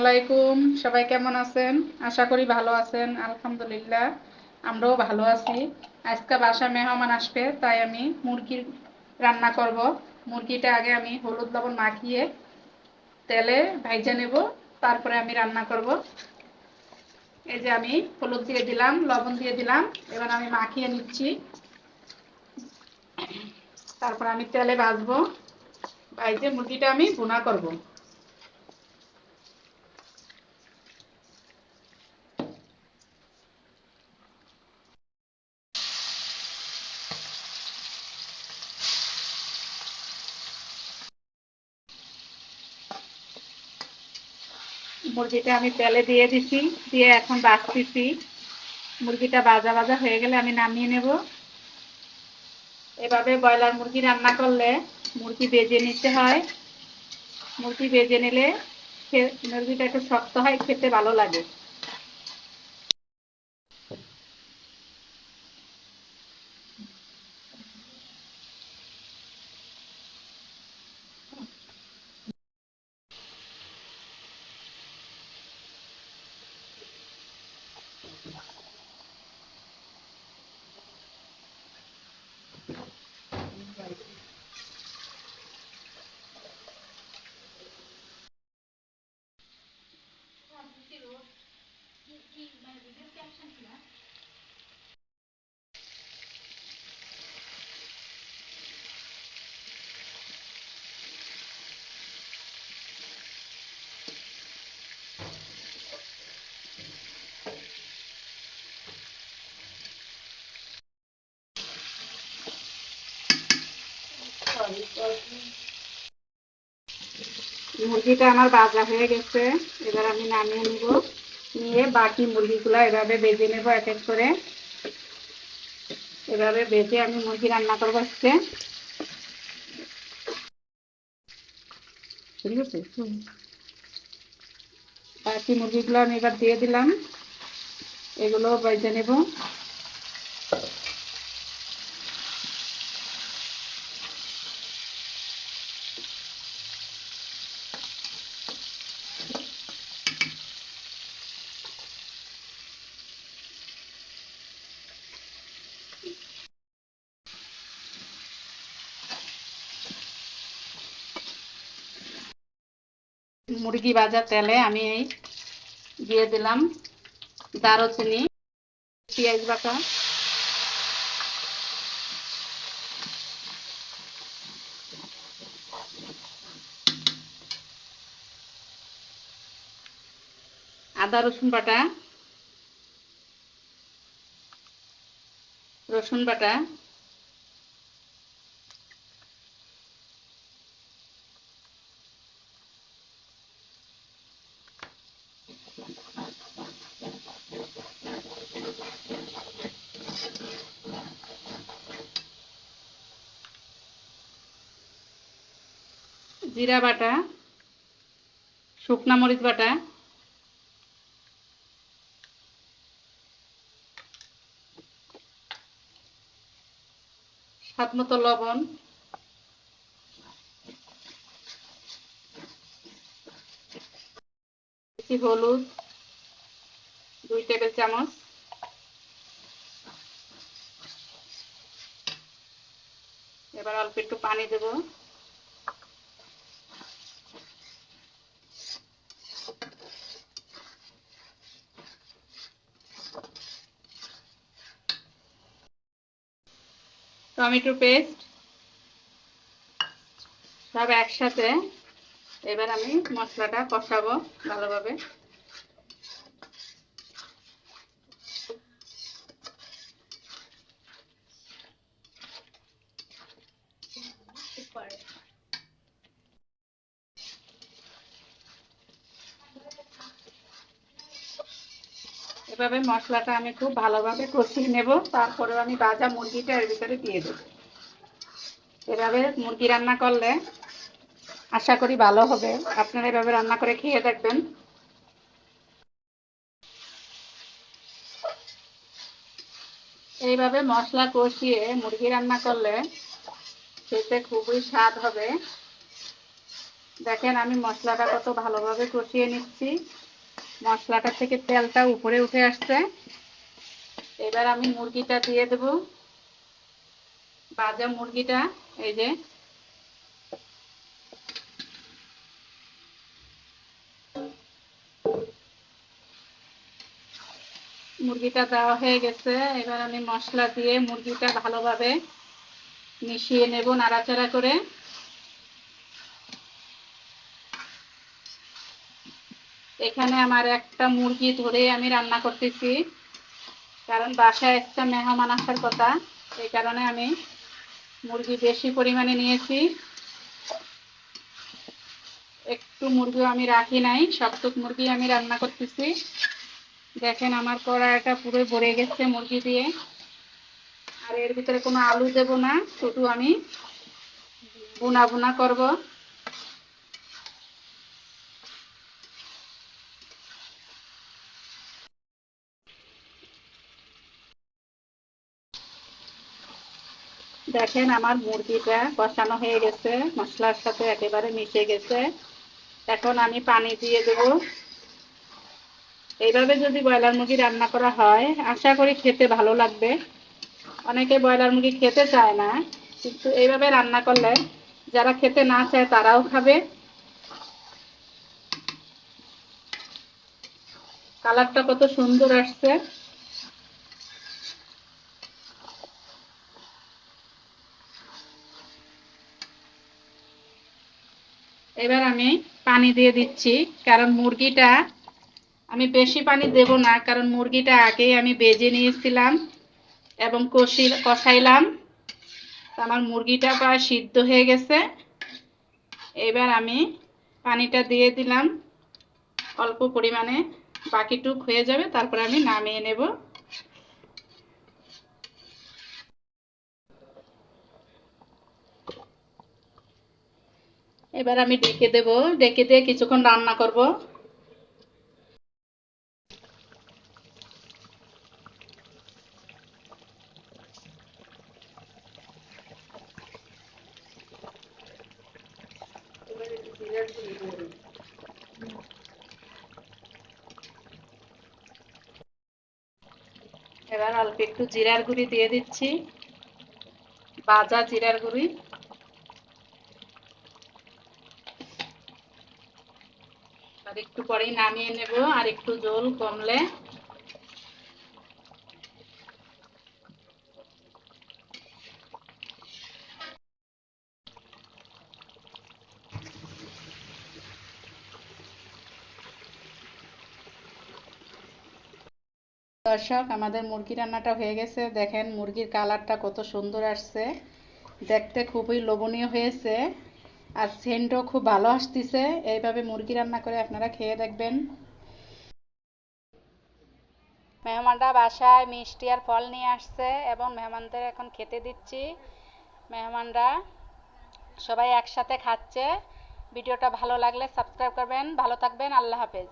আলাইকুম, সবাই কেমন আছেন? আশা করি ভালো আছেন, আলহামদুলিল্লাহ। আমরাও ভালো আছি। আজকে বাসা মেহমান আসবে, তাই আমি মুরগির রান্না করব। মুরগিটা আগে আমি হলুদ লবণ মাখিয়ে তেলে ভাইজা নেব, তারপরে আমি রান্না করব। এই যে আমি হলুদ দিয়ে দিলাম, লবণ দিয়ে দিলাম, এবার আমি মাখিয়ে নিচ্ছি। তারপর আমি তেলে ভাজবো। ভাইজে মুরগিটা আমি ভুনা করব। মুরগিটা আমি তেলে দিয়ে দিছি, দিয়ে এখন বাঁচতেছি। মুরগিটা বাজা বাজা হয়ে গেলে আমি নামিয়ে নেব। এভাবে ব্রয়লার মুরগি রান্না করলে মুরগি বেজে নিতে হয়। মুরগি বেজে নিলে মুরগিটা একটু শক্ত হয়, খেতে ভালো লাগে। মুরগিটা আমার বাজা হয়ে গেছে। এবার আমি নামিয়ে নিব। নিয়ে বাকি মুরগিগুলো এভাবে বেজে নেব এক এক করে। এভাবে বেজে আমি মুরগি রান্না করব আজকে। বাকি মুরগিগুলো আমি এবার দিয়ে দিলাম। এগুলো বেজে নেব। মুরগি ভাজা তেলে আমি এই দিয়ে দিলাম দারুচিনি, পেঁয়াজ বাটা। আদা, রসুন বাটা। রসুন বাটা। জিরা বাটা, শুকনা মরিচ বাটা, স্বাদ মতো লবণ হলুদ, দুই টেবিল চামচ, এবার অল্প একটু পানি দেবো। টমেটো পেস্ট সব একসাথে। এবার আমি মশলাটা কষাবো ভালোভাবে। এভাবে মশলাটা আমি খুব ভালোভাবে কষিয়ে নেব। তারপরে আমি ভাজা মুরগিটা এর ভিতরে দিয়ে দেবো। এভাবে মুরগি রান্না করলে আশা করি ভালো হবে। আপনারা এভাবে রান্না করে খেয়ে দেখবেন। এইভাবে মশলা কষিয়ে মুরগি রান্না করলে খেতে খুবই স্বাদ হবে। দেখেন আমি মশলাটা কত ভালোভাবে কষিয়ে নিচ্ছি। মশলাটা থেকে তেলটা উপরে উঠে আসছে। এবার আমি মুরগিটা দিয়ে দেব। ভাজা মুরগিটা, এই যে। মুরগিটা দেওয়া হয়ে গেছে। এবার আমি মশলা দিয়ে মুরগিটা ভালোভাবে মিশিয়ে নেব নাড়াচাড়া করে। এখানে আমার একটা মুরগি ধরে আমি রান্না করতেছি। কারণ বাসায় একটা মেহমান আসার কথা, এই কারণে আমি মুরগি বেশি পরিমাণে নিয়েছি। একটু মুরগি আমি রাখি নাই, সবটুক মুরগি আমি রান্না করতেছি। দেখেন আমার কড়াইটা পুরো ভরে গেছে মুরগি দিয়ে। আর এর ভিতরে কোনো আলু দেব না, শুধু আমি বুনা বুনা করব। দেখেন আমার মুরগিটা কষানো হয়ে গেছে, মশলার সাথে একেবারে মিশে গেছে। এখন আমি পানি দিয়ে দেব। এইভাবে যদি ব্রয়লার মুরগি রান্না করা হয়, আশা করি খেতে ভালো লাগবে। অনেকে ব্রয়লার মুরগি খেতে চায় না, কিন্তু এইভাবে রান্না করলে যারা খেতে না চায় তারাও খাবে। কালারটা কত সুন্দর আসছে। এবার আমি পানি দিয়ে দিচ্ছি, কারণ মুরগিটা আমি বেশি পানি দেব না, কারণ মুরগিটা আগেই আমি বেজে নিয়েছিলাম এবং কষি, কষাইলাম। আমার মুরগিটা প্রায় সিদ্ধ হয়ে গেছে। এবার আমি পানিটা দিয়ে দিলাম। অল্প পরিমাণে বাকিটুক হয়ে যাবে, তারপরে আমি নামিয়ে নেব। এবার আমি ডেকে দেব। ডেকে দিয়ে কিছুক্ষণ রান্না করব। এবার অল্প একটু জিরার গুঁড়ি দিয়ে দিচ্ছি। ভাজা জিরার গুঁড়ি। আর একটু পরেই নামিয়ে নেব, আর একটু জল কমলে। দর্শক, আমাদের মুরগি রান্নাটা হয়ে গেছে। দেখেন মুরগির কালারটা কত সুন্দর আসছে। দেখতে খুবই লোভনীয় হয়েছে। আর সেন্টও খুব ভালো আসতেছে। এইভাবে মুরগি রান্না করে আপনারা খেয়ে দেখবেন। মেহমানরা বাসায় মিষ্টি আর ফল নিয়ে আসছে এবং মেহমানদের এখন খেতে দিচ্ছি। মেহমানরা সবাই একসাথে খাচ্ছে। ভিডিওটা ভালো লাগলে সাবস্ক্রাইব করবেন। ভালো থাকবেন। আল্লাহ হাফেজ।